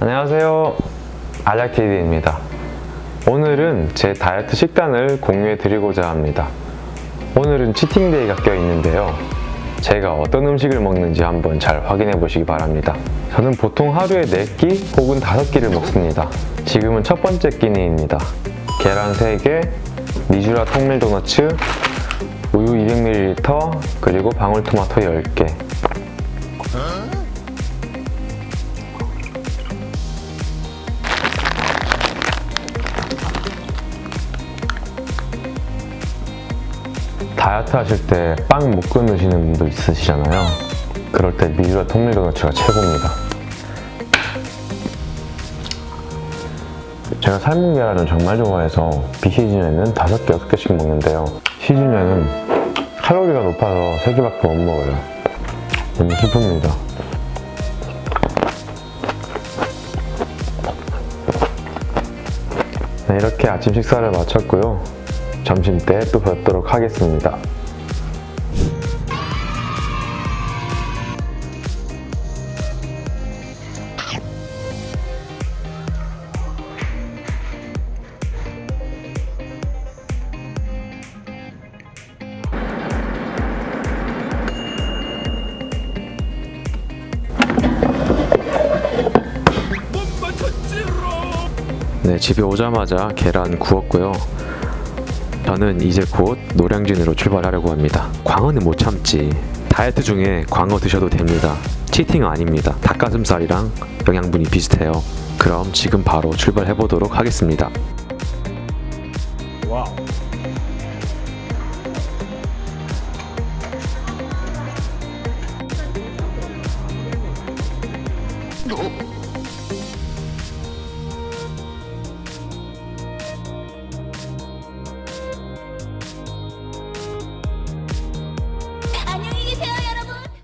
안녕하세요. 알약TV입니다. 오늘은 제 다이어트 식단을 공유해 드리고자 합니다. 오늘은 치팅데이가 껴 있는데요. 제가 어떤 음식을 먹는지 한번 잘 확인해 보시기 바랍니다. 저는 보통 하루에 4끼 혹은 5끼를 먹습니다. 지금은 첫 번째 끼니입니다. 계란 3개, 미주라 통밀 도너츠, 우유 200ml, 그리고 방울토마토 10개. 다이어트 하실 때 빵 못 끊으시는 분도 있으시잖아요. 그럴 때 미주라 통밀 도너츠가 최고입니다. 제가 삶은 계란을 정말 좋아해서 비시즌에는 5개, 6개씩 먹는데요. 시즌에는 칼로리가 높아서 3개밖에 못 먹어요. 너무 슬픕니다. 네, 이렇게 아침 식사를 마쳤고요. 점심 때 또 뵙도록 하겠습니다. 네, 집에 오자마자 계란 구웠고요. 저는 이제 곧 노량진으로 출발하려고 합니다. 광어는 못 참지. 다이어트 중에 광어 드셔도 됩니다. 치팅 아닙니다. 닭가슴살이랑 영양분이 비슷해요. 그럼 지금 바로 출발해 보도록 하겠습니다. 와우.